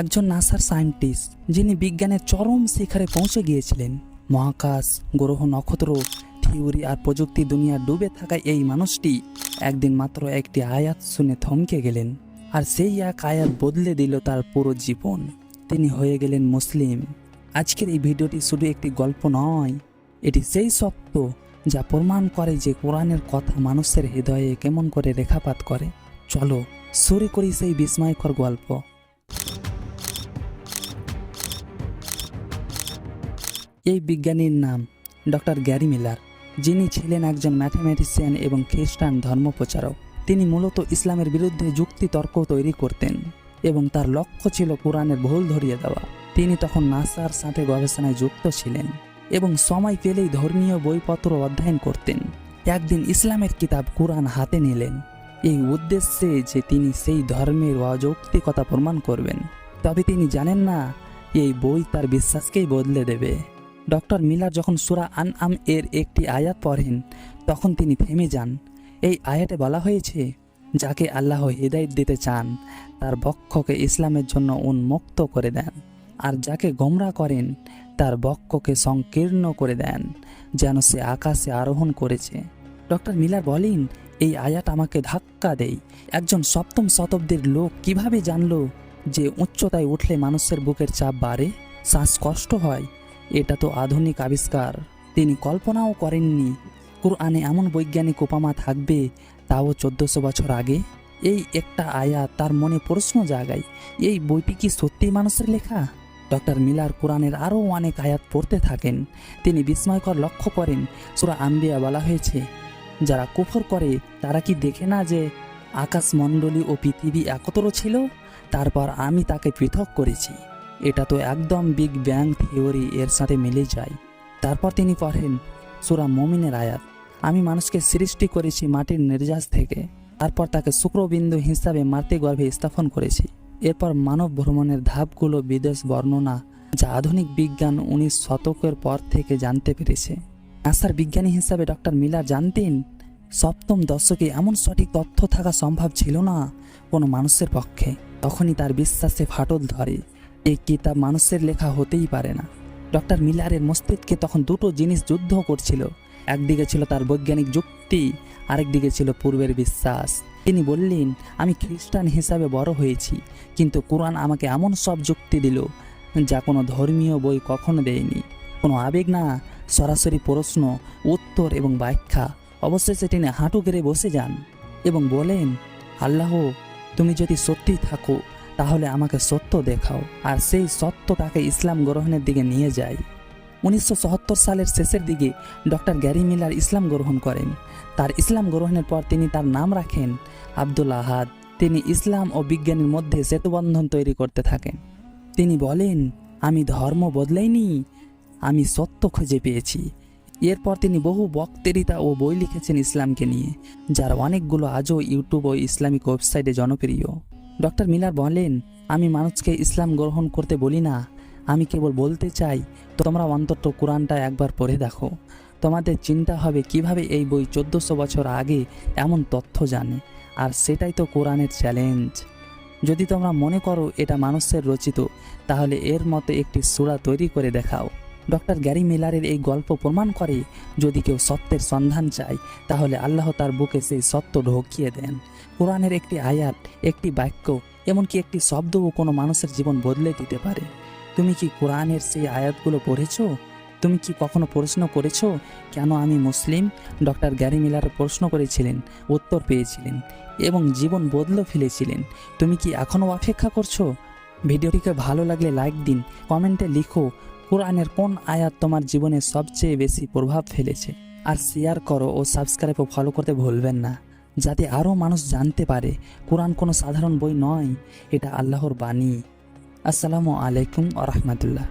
একজন নাসার সায়েন্টিস্ট, যিনি বিজ্ঞানের চরম শিখরে পৌঁছে গিয়েছিলেন। মহাকাশ, গ্রহ, নক্ষত্র, থিওরি আর প্রযুক্তি দুনিয়া ডুবে থাকা এই মানুষটি একদিন মাত্র একটি আয়াত শুনে থমকে গেলেন আর সেই এক আয়াত বদলে দিল তার পুরো জীবন। তিনি হয়ে গেলেন মুসলিম। আজকের এই ভিডিওটি শুধু একটি গল্প নয়, এটি সেই সত্য যা প্রমাণ করে যে কোরআনের কথা মানুষের হৃদয়ে কেমন করে রেখাপাত করে। চলো শুরু করি সেই বিস্ময়কর গল্প। এই বিজ্ঞানীর নাম ডক্টর গ্যারি মিলার, যিনি ছিলেন একজন ম্যাথামেটিশিয়ান এবং খ্রিস্টান ধর্মপ্রচারক। তিনি মূলত ইসলামের বিরুদ্ধে যুক্তি তর্ক তৈরি করতেন এবং তার লক্ষ্য ছিল কোরআনের ভুল ধরিয়ে দেওয়া। তিনি তখন নাসার সাথে গবেষণায় যুক্ত ছিলেন এবং সময় পেলেই ধর্মীয় বইপত্র অধ্যয়ন করতেন। একদিন ইসলামের কিতাব কোরআন হাতে নিলেন। এই উদ্দেশ্যে যে তিনি সেই ধর্মের অযৌক্তিকতা প্রমাণ করবেন। তবে তিনি জানেন না, এই বই তার বিশ্বাসকেই বদলে দেবে। ডক্টর মিলার যখন সুরা আন আম এর একটি আয়াত পড়েন, তখন তিনি থেমে যান। এই আয়াতে বলা হয়েছে, যাকে আল্লাহ হৃদায়ত দিতে চান, তার বক্ষকে ইসলামের জন্য উন্মুক্ত করে দেন। আর যাকে গোমরা করেন, তার বক্ষকে সংকীর্ণ করে দেন, যেন সে আকাশে আরোহণ করেছে। ডক্টর মিলার বলেন, এই আয়াত আমাকে ধাক্কা দেয়। একজন সপ্তম শতাব্দীর লোক কীভাবে জানলো যে উচ্চতায় উঠলে মানুষের বুকের চাপ বাড়ে? শ্বাসকষ্ট হয় এটা তো আধুনিক আবিষ্কার। তিনি কল্পনাও করেননি, কোরআনে এমন বৈজ্ঞানিক উপমা থাকবে, তাও চোদ্দশো বছর আগে? এই একটা আয়াত তার মনে প্রশ্ন জাগায়, এই বইটি কি সত্যি মানুষের লেখা? ডক্টর মিলার কোরআনের আরও অনেক আয়াত পড়তে থাকেন, তিনি বিস্ময়কর লক্ষ্য করেন, সুরা আম্বিয়া বলা হয়েছে, যারা কুফর করে, তারা কি দেখে না যে আকাশমণ্ডলী ও পৃথিবী একত্র ছিল? তারপর আমি তাকে পৃথক করেছি। এটা তো একদম বিগ ব্যাং থিওরি এর সাথে মিলে যায়। তারপর তিনি পড়েন সুরা মমিনের আয়াত। আমি মানুষকে সৃষ্টি করেছি মাটির নির্যাস থেকে। তারপর তাকে শুক্রবিন্দু হিসাবে মাতৃ গর্ভে স্থাপন করেছি। এরপর মানব ভ্রমণের ধাপগুলো বিদেশ বর্ণনা যা আধুনিক বিজ্ঞান উনিশ শতকের পর থেকে জানতে পেরেছে। নাসার বিজ্ঞানী হিসাবে ডক্টর মিলার জানতেন, সপ্তম দশকে এমন সঠিক তথ্য থাকা সম্ভব ছিল না কোনো মানুষের পক্ষে। তখনই তার বিশ্বাসে ফাটল ধরে। এই কিতাব মানুষের লেখা হতেই পারে না। ডক্টর মিলারের মস্তিষ্কে তখন দুটো জিনিস যুদ্ধ করছিল। একদিকে ছিল তার বৈজ্ঞানিক যুক্তি, আরেকদিকে ছিল পূর্বের বিশ্বাস। তিনি বললেন, আমি খ্রিস্টান হিসাবে বড় হয়েছি, কিন্তু কোরআন আমাকে এমন সব যুক্তি দিল, যা কোনো ধর্মীয় বই কখনো দেয়নি। কোনো আবেগ না, সরাসরি প্রশ্ন, উত্তর এবং ব্যাখ্যা। অবশেষে তিনি হাঁটু গেড়ে বসে যান এবং বলেন, আল্লাহ, তুমি যদি সত্যি থাকো তাহলে আমাকে সত্য দেখাও, আর সেই সত্য তাকে ইসলাম গ্রহণের দিকে নিয়ে যায় উনিশশো সত্তর সালের শেষের দিকে ডক্টর গ্যারি মিলার ইসলাম গ্রহণ করেন। তার ইসলাম গ্রহণের পর তিনি তার নাম রাখেন আব্দুল আহাদ। তিনি ইসলাম ও বিজ্ঞানের মধ্যে সেতুবন্ধন তৈরি করতে থাকেন। তিনি বলেন, আমি ধর্ম বদলাইনি, আমি সত্য খুঁজে পেয়েছি। এরপর তিনি বহু বক্তৃতা ও বই লিখেছেন ইসলামকে নিয়ে, যার অনেকগুলো আজও ইউটিউব ও ইসলামিক ওয়েবসাইটে জনপ্রিয়। ডক্টর মিলার বলেন, আমি মানুষকে ইসলাম গ্রহণ করতে বলি না। আমি কেবল বলতে চাই, তোমরা অন্তত কোরআনটা একবার পড়ে দেখো। তোমাদের চিন্তা হবে কীভাবে এই বই চোদ্দোশো বছর আগে এমন তথ্য জানে, আর সেটাই তো কোরআনের চ্যালেঞ্জ। যদি তোমরা মনে করো এটা মানুষের রচিত, তাহলে এর মতো একটি সূরা তৈরি করে দেখাও। ডক্টর গ্যারি মিলারের এই গল্প প্রমাণ করে, যদি কেউ সত্যের সন্ধান চায়, তাহলে আল্লাহ তার বুকে সেই সত্য ঢোকিয়ে দেন। কোরআনের একটি আয়াত, একটি বাক্য, এমনকি একটি শব্দও কোনো মানুষের জীবন বদলে দিতে পারে। তুমি কি কোরআনের সেই আয়াতগুলো পড়েছো? তুমি কি কখনো প্রশ্ন করেছ, কেন আমি মুসলিম? ডক্টর গ্যারি মিলার প্রশ্ন করেছিলেন, উত্তর পেয়েছিলেন, এবং জীবন বদলে ফেলেছিলেন। তুমি কি এখনও অপেক্ষা করছ? ভিডিওটিকে ভালো লাগলে লাইক দিন, কমেন্টে লিখো কোরআনের কোন আয়াত তোমার জীবনে সবচেয়ে বেশি প্রভাব ফেলেছে? আর শেয়ার করো ও সাবস্ক্রাইব ও ফলো করতে ভুলবেন না। যাতে আরও মানুষ জানতে পারে, কোরআন কোনো সাধারণ বই নয়, এটা আল্লাহর বাণী। আসসালামু আলাইকুম আ রহমতুল্লাহ।